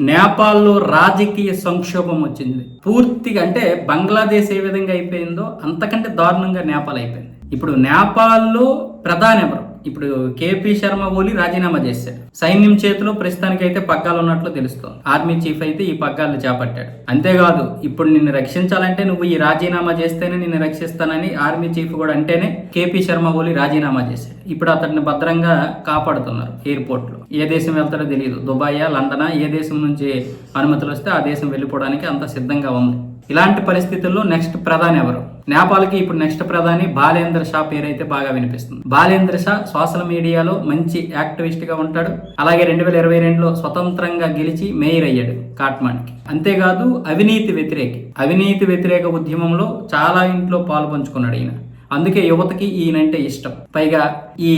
నేపాల్లో రాజకీయ సంక్షోభం వచ్చింది. పూర్తిగా అంటే బంగ్లాదేశ్ ఏ విధంగా అయిపోయిందో అంతకంటే దారుణంగా నేపాల్ అయిపోయింది. ఇప్పుడు నేపాల్లో ప్రధాని ఎవరు ఇప్పుడు కేపీ శర్మ ఓలి రాజీనామా చేశాడు. సైన్యం చేతిలో ప్రస్తుతానికి అయితే పగ్గాలు ఉన్నట్లు తెలుస్తోంది. ఆర్మీ చీఫ్ అయితే ఈ పగ్గాలు చేపట్టాడు. అంతేకాదు ఇప్పుడు నిన్ను రక్షించాలంటే నువ్వు ఈ రాజీనామా చేస్తేనే నిన్ను రక్షిస్తానని ఆర్మీ చీఫ్ కూడా అంటేనే కేపీ శర్మ ఓలి రాజీనామా చేశాడు. ఇప్పుడు అతన్ని భద్రంగా కాపాడుతున్నారు ఎయిర్పోర్ట్లో ఏ దేశం వెళ్తాడో తెలియదు. దుబాయ్ లండనా ఏ దేశం నుంచి అనుమతులు వస్తే ఆ దేశం వెళ్ళిపోవడానికి అంత సిద్ధంగా ఉంది. ఇలాంటి పరిస్థితుల్లో నెక్స్ట్ ప్రధాని ఎవరు? నేపాల్కి ఇప్పుడు నెక్స్ట్ ప్రధాని బాలేంద్ర షా పేరైతే బాగా వినిపిస్తుంది. బాలేంద్ర షా సోషల్ మీడియాలో మంచి యాక్టివిస్ట్గా ఉంటాడు. అలాగే రెండు వేల ఇరవై రెండులో స్వతంత్రంగా గెలిచి మేయర్ అయ్యాడు కాట్మాండ్కి. అంతేకాదు అవినీతి వ్యతిరేకి. అవినీతి వ్యతిరేక ఉద్యమంలో చాలా ఇంట్లో పాలు పంచుకున్నాడు ఈయన. అందుకే యువతకి ఈయనంటే ఇష్టం. పైగా ఈ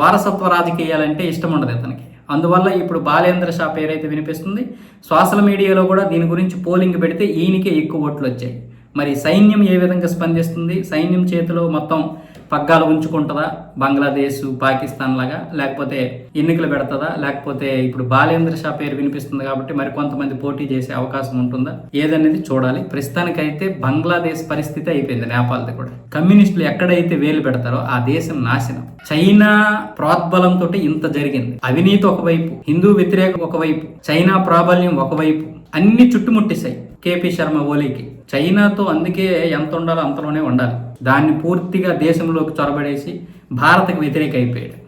వారసత్వ రాజకీయాలంటే ఇష్టం ఉండదు ఇతనికి అందువల్ల ఇప్పుడు బాలేంద్ర షా పేరైతే వినిపిస్తుంది. సోషల్ మీడియాలో కూడా దీని గురించి పోలింగ్ పెడితే ఈయనకే ఎక్కువ ఓట్లు వచ్చాయి. మరి సైన్యం ఏ విధంగా స్పందిస్తుంది? సైన్యం చేతిలో మొత్తం పగ్గాలు ఉంచుకుంటుందా? బంగ్లాదేశ్ పాకిస్తాన్ లాగా? లేకపోతే ఎన్నికలు పెడుతుందా? లేకపోతే ఇప్పుడు బాలేంద్ర షా పేరు వినిపిస్తుంది కాబట్టి మరి కొంతమంది పోటీ చేసే అవకాశం ఉంటుందా? ఏదనేది చూడాలి. ప్రస్తుతానికైతే బంగ్లాదేశ్ పరిస్థితి అయిపోయింది నేపాల్ది కూడా. కమ్యూనిస్టులు ఎక్కడైతే వేలు పెడతారో ఆ దేశం నాశనం. చైనా ప్రోద్బలంతో ఇంత జరిగింది. అవినీతి ఒకవైపు హిందూ వ్యతిరేకం ఒకవైపు చైనా ప్రాబల్యం ఒకవైపు అన్ని చుట్టుముట్టేశాయి. కేపీ శర్మ ఓలీకి. చైనాతో అందుకే ఎంత ఉండాలో అంతలోనే ఉండాలి. దాన్ని పూర్తిగా దేశంలోకి చొరబడేసి భారత్కి వ్యతిరేక అయిపోయాడు